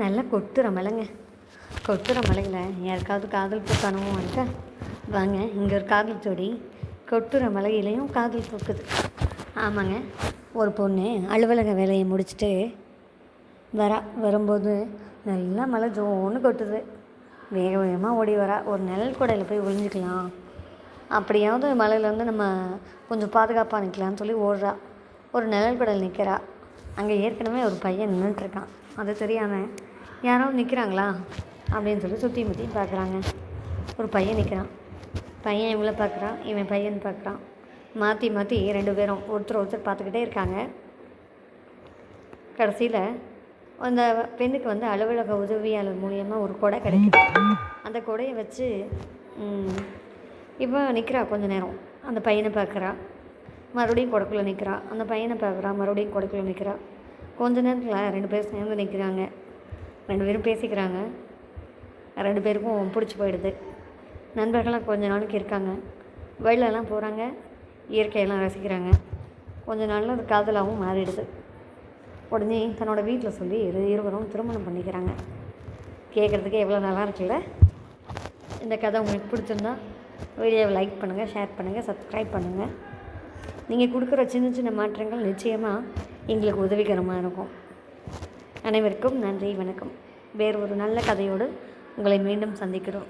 நல்லா கொட்டுற மலைங்க. கொட்டுற மலையில் யாருக்காவது காதல் பூக்கணும் இருக்கா வாங்க இங்கே ஒரு காதல் ஜோடி. கொட்டுற மலையிலையும் காதல் பூக்குது. ஆமாங்க ஒரு பொண்ணு அலுவலக வேலையை முடிச்சுட்டு வரா வரும்போது நல்லா மழை ஜோன்னு கொட்டுது. வேக வேகமாக ஓடி வரா. ஒரு நிழல் குடையில் போய் ஒளிஞ்சிக்கலாம் அப்படியாவது மழையிலேருந்து நம்ம கொஞ்சம் பாதுகாப்பாக நிற்கலான்னு சொல்லி ஓடுறா. ஒரு நிழல் கூடையில் நிற்கிறா அங்கே ஏற்கனவே ஒரு பையன் நின்றுட்டுருக்கான் அது தெரியாமல் யாராவது நிற்கிறாங்களா அப்படின்னு சொல்லி சுற்றி முற்றி பார்க்குறாங்க ஒரு பையன் நிற்கிறான் பையன் இவளை பார்க்குறான் இவன் பையன் பார்க்குறான் மாற்றி மாற்றி ரெண்டு பேரும் ஒருத்தர் ஒருத்தர் பார்த்துக்கிட்டே இருக்காங்க. கடைசியில் அந்த பெண்ணுக்கு வந்து அலுவலக உதவியாளர் மூலியமாக ஒரு கொடை கிடைக்குது. அந்த கொடையை வச்சு ம், நிற்கிறா கொஞ்ச நேரம். அந்த பையனை பார்க்குறா. மறுபடியும் கொடைக்குள்ளே நிற்கிறா அந்த பையனை பார்க்குறா. மறுபடியும் கொடைக்குள்ளே நிற்கிறா கொஞ்ச நேரத்தில் ரெண்டு பேரும் சேர்ந்து நிற்கிறாங்க ரெண்டு பேரும் பேசிக்கிறாங்க. ரெண்டு பேருக்கும் பிடிச்சி போயிடுது. நண்பர்கள்லாம் கொஞ்ச நாளைக்கு இருக்காங்க. வெளிலலாம் போகிறாங்க இயற்கையெல்லாம் ரசிக்கிறாங்க. கொஞ்ச நாளில் அது காதலாகவும் மாறிடுது. உடனே தன்னோட வீட்டில் சொல்லி இரு இருவரும் திருமணம் பண்ணிக்கிறாங்க. கேட்குறதுக்கு எவ்வளோ நல்லா இருக்குல்ல? இந்த கதை உங்களுக்கு பிடிச்சிருந்தா வீடியோவை லைக் பண்ணுங்கள் ஷேர் பண்ணுங்கள் சப்ஸ்கிரைப் பண்ணுங்கள் நீங்கள் கொடுக்குற சின்ன சின்ன மாற்றங்கள் நிச்சயமாக எங்களுக்கு உதவிகரமாக இருக்கும். அனைவருக்கும் நன்றி வணக்கம். வேறு ஒரு நல்ல கதையோடு உங்களை மீண்டும் சந்திக்கிறோம்.